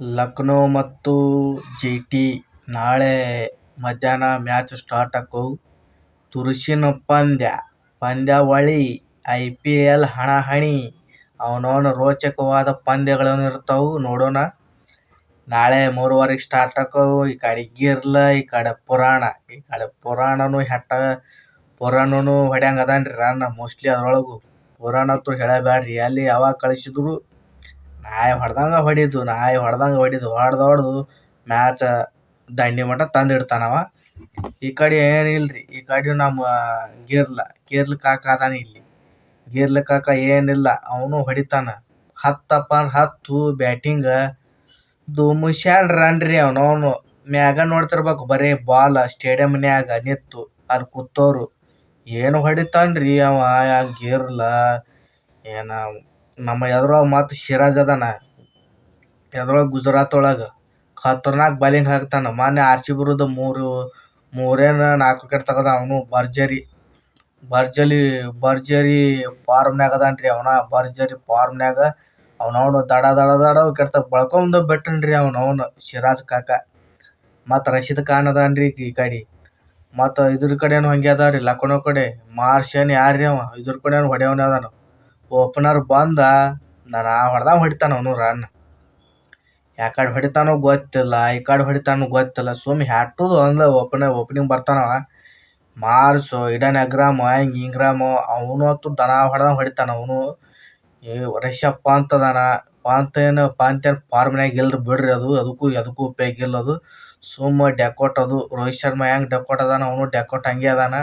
ಲಕ್ನೋ ಮತ್ತು ಜಿ.ಟಿ ನಾಳೆ ಮಧ್ಯಾಹ್ನ ಮ್ಯಾಚ್ ಸ್ಟಾರ್ಟ್ ಆಕ್ಕವು. ತುರುಸಿನ ಪಂದ್ಯ ಪಂದ್ಯಾವಳಿ ಐಪಿಎಲ್ ಹಣಾಹಣಿ ಅವನವನ ರೋಚಕವಾದ ಪಂದ್ಯಗಳನ್ನು ಪಂದ್ಯಗಳಿರ್ತಾವು ನೋಡೋಣ. ನಾಳೆ ಮೂರುವರೆಗೆ ಸ್ಟಾರ್ಟ್ ಆಕ್ಕವು. ಈ ಕಡೆ ಗಿರ್ಲ, ಈ ಕಡೆ ಪುರಾಣ. ಈ ಕಡೆ ಪುರಾಣನು ಹೆಟ್ಟ, ಪುರಾಣನು ಹೊಡ್ಯಂಗ ಅದಾನ್ರಿ ರನ್ ಮೋಸ್ಟ್ಲಿ ಅದ್ರೊಳಗು. ಪುರಾಣ ಅಂತೂ ಹೇಳಬ್ಯಾಡ್ರಿ ಎಲ್ಲಿ ಯಾವಾಗ ಕಳಿಸಿದ್ರು ನಾಯಿ ಹೊಡೆದಂಗೆ ಹೊಡಿದು, ನಾಯಿ ಹೊಡೆದಂಗೆ ಹೊಡಿದು, ಹೊಡ್ದು ಹೊಡೆದು ಮ್ಯಾಚ್ ದಂಡಿ ಮಟ ತಂದು ಅವ. ಈ ಕಡೆ ಏನಿಲ್ರಿ ಈ ಕಡೆ ನಮ್ಮ ಗೇರ್ಲ ಗೇರ್ಲ ಕಾಕ ಅದಾನ ಇಲ್ಲಿ. ಗೇರ್ಲ ಕಾಕ ಏನಿಲ್ಲ ಅವನು ಹೊಡಿತಾನ. ಹತ್ತಪ್ಪ ಅಂದ್ರೆ ಹತ್ತು ಬ್ಯಾಟಿಂಗ್ ದುಮುಶ್ಯಾನ್ ರನ್ ರೀ ಅವನು ಮ್ಯಾಗ ನೋಡ್ತಿರ್ಬೇಕು, ಬರೀ ಬಾಲ್ ಸ್ಟೇಡಿಯಮ್ನ್ಯಾಗ ನಿತ್ತು ಅಲ್ಲಿ ಕೂತೋರು. ಏನು ಹೊಡಿತಾನ್ರಿ ಅವ ಗೇರ್ಲ ಏನ ನಮ್ಮ ಎದುರಾಗ ಮತ್ತು ಸಿರಾಜ್ ಅದಾನ. ಎದ್ರೊಳಗೆ ಗುಜರಾತ್ ಒಳಗೆ ಖತರ್ನಾಕ್ ಬಾಲಿಂಗ್ ಹಾಕ್ತಾನೆ ಮೊನ್ನೆ ಆರ್ ಸಿ ವಿರುದ್ಧ ಮೂರು, ಮೂರೇನ ನಾಲ್ಕು ವಿಕೆಟ್ ತಗದ ಅವನು, ಭರ್ಜರಿ ಭರ್ಜರಿ ಭರ್ಜರಿ ಫಾರ್ಮ್ನ್ಯಾಗ ಅದಾನ್ರಿ ಅವನ ಭರ್ಜರಿ ಫಾರ್ಮ್ನ್ಯಾಗ ಅವನವನು ದಡ ದಡ ದಡ ವಿಕೆಟ್ ಬಳ್ಕೊಂಡ ಬಿಟ್ಟನ್ರಿ ಅವನವನು ಶಿರಾಜ್ ಕಾಕ. ಮತ್ತು ರಶೀದ್ ಖಾನ್ ಅದಾನ್ರಿ ಈ ಕಡೆ. ಮತ್ತು ಇದ್ರ ಕಡೆನು ಹಂಗೆ ರೀ ಲಕ್ನೋ ಕಡೆ ಮಾರ್ಷನ್ ಯಾರ್ರಿ ಅವ ಇದ್ರ ಕಡೆ ಹೊಡೆಯವನೇ ಅದಾನ. ಓಪನರ್ ಬಂದ, ನಾನು ಹೊಡ್ದಂಗ ಹೊಡಿತಾನ ಅವನು ರನ್. ಯಾಕಡೆ ಹೊಡಿತಾನೋ ಗೊತ್ತಿಲ್ಲ, ಈ ಕಡೆ ಹೊಡಿತಾನೋ ಗೊತ್ತಿಲ್ಲ ಸುಮ್ಮ ಹ್ಯಾಟುದು ಒಂದ ಓಪನ ಓಪನಿಂಗ್ ಬರ್ತಾನ ಮಾರ್ಸು, ಇಡನ್ ಈಡನ್ ಅಗ್ರಾಮ್ ಇಂಗ್ರಾಮ್ ಅವನು ಅಂತೂ ದನ ಹೊಡ್ದಂಗೆ ಹೊಡಿತಾನ ಅವನು. ರಿಷಬ್ ಪಂತ್ ಅದಾನ. ಪಂತ್ ಏನು ಪಾಂತ ಏನು ಫಾರ್ಮ್ನ್ಯಾಗ ಇಲ್ರಿ ಬಿಡ್ರಿ ಅದು, ಅದಕ್ಕೂ ಅದಕ್ಕೂ ಉಪಯೋಗ ಇಲ್ಲ ಅದು. ಸುಮ್ಮ ಡೆಕೋಟ್ ಅದು ರೋಹಿತ್ ಶರ್ಮಾ ಹೆಂಗ್ ಡೆಕೋಟ್ ಅದಾನ ಅವನು ಡೆಕೋಟ್ ಹಂಗೆ ಅದಾನ.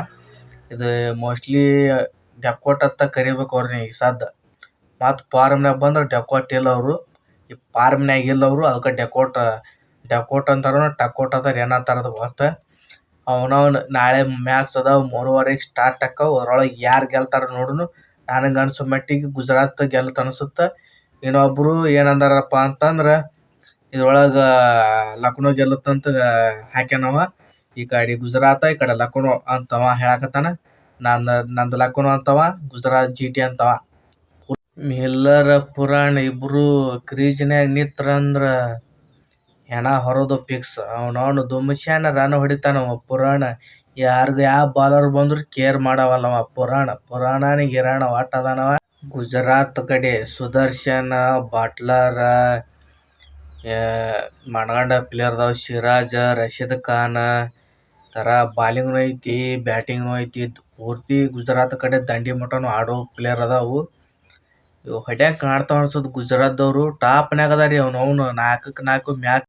ಇದು ಮೋಸ್ಟ್ಲಿ ಡೆಕೋಟ್ ಅಂತ ಕರಿಬೇಕು ಅವ್ರನ್ನ ಈಗ ಸದ್ದ. ಮತ್ತು ಫಾರ್ಮ್ನ್ಯಾಗ ಬಂದ್ರ ಡೆಕೋಟ್ ಇಲ್ಲ ಅವರು. ಈ ಫಾರ್ಮ್ನ್ಯಾಗ ಇಲ್ಲ ಅವರು ಅದಕ್ಕೆ ಡೆಕೋಟ, ಡೆಕೋಟ್ ಅಂತಾರೋ ಟಕೋಟ್ ಅಂತಾರೋ, ಏನ್ ಅಂತಾರ ಅದು ಒಟ್ಟ. ಅವನೌನ್ ನಾಳೆ ಮ್ಯಾಚ್ ಅದಾವ, ಮೂರುವರೆಗೆ ಸ್ಟಾರ್ಟ್ ಆಕ್ಕವು. ಒರೊಳಗೆ ಯಾರು ಗೆಲ್ತಾರ ನೋಡುನು. ನನಗೆ ಅನ್ಸೋ ಮಟ್ಟಿಗೆ ಗುಜರಾತ್ ಗೆಲ್ತ ಅನಿಸುತ್ತೆ ಇನ್ನೊಬ್ಬರು ಏನ್ ಅಂದಾರಪ್ಪ ಅಂತಂದ್ರ, ಇದ್ರೊಳಗ ಲಕ್ನೋ ಗೆಲ್ಲುತ್ತಂತ ಹಾಕ್ಯಾನವ. ಈ ಕಡೆ ಗುಜರಾತ್, ಈ ಕಡೆ ಲಕ್ನೋ ಅಂತ ಅವ ಹೇಳಾಕತ್ತಾನ. ನಂದ, ನಂದು ಲಕ್ಕುನು ಅಂತವ, ಗುಜರಾತ್ ಜಿ ಟಿ ಅಂತವ. ಮಿಲ್ಲರ್ ಪುರಾಣ ಇಬ್ರು ಕ್ರೀಜ್ನ್ಯಾಗ ನಿತ್ರಂದ್ರ ಹೆಣ ಹೊರದು ಫಿಕ್ಸ್. ಅವನವನು ದುಮುಶ್ಯಾನ್ ರನ್ ಹೊಡಿತಾನ ಪುರಾಣ. ಯಾರ್ಗ ಯಾವ ಬಾಲರ್ ಬಂದ್ರು ಕೇರ್ ಮಾಡವಲ್ಲ ಅವ ಪುರಾಣ. ಪುರಾಣನ ಗಿರಾಣ ಒಟ್ಟು ಅದಾನವ. ಗುಜರಾತ್ ಕಡೆ ಸುದರ್ಶನ, ಬಾಟ್ಲರ್ ಮಣಗಂಡ ಪ್ಲೇಯರ್ ಅದಾವ ಸಿರಾಜ್ ರಶೀದ್ ಖಾನ್ ಥರ ಬಾಲಿಂಗ್ನು ಐತಿ, ಬ್ಯಾಟಿಂಗ್ನು ಐತಿ. ಪೂರ್ತಿ ಗುಜರಾತ್ ಕಡೆ ದಂಡಿ ಮಟನು ಆಡೋ ಪ್ಲೇಯರ್ ಅದಾವು. ಇವು ಹೊಡ್ಯಾಂಗ ಕಾಣ್ತಾವ ಅನ್ಸೋದು ಗುಜರಾತ್ದವರು ಟಾಪ್ನ್ಯಾಗ ಅವ್ನು, ಅವನು ನಾಲ್ಕಕ್ಕೆ ನಾಲ್ಕು ಮ್ಯಾಚ್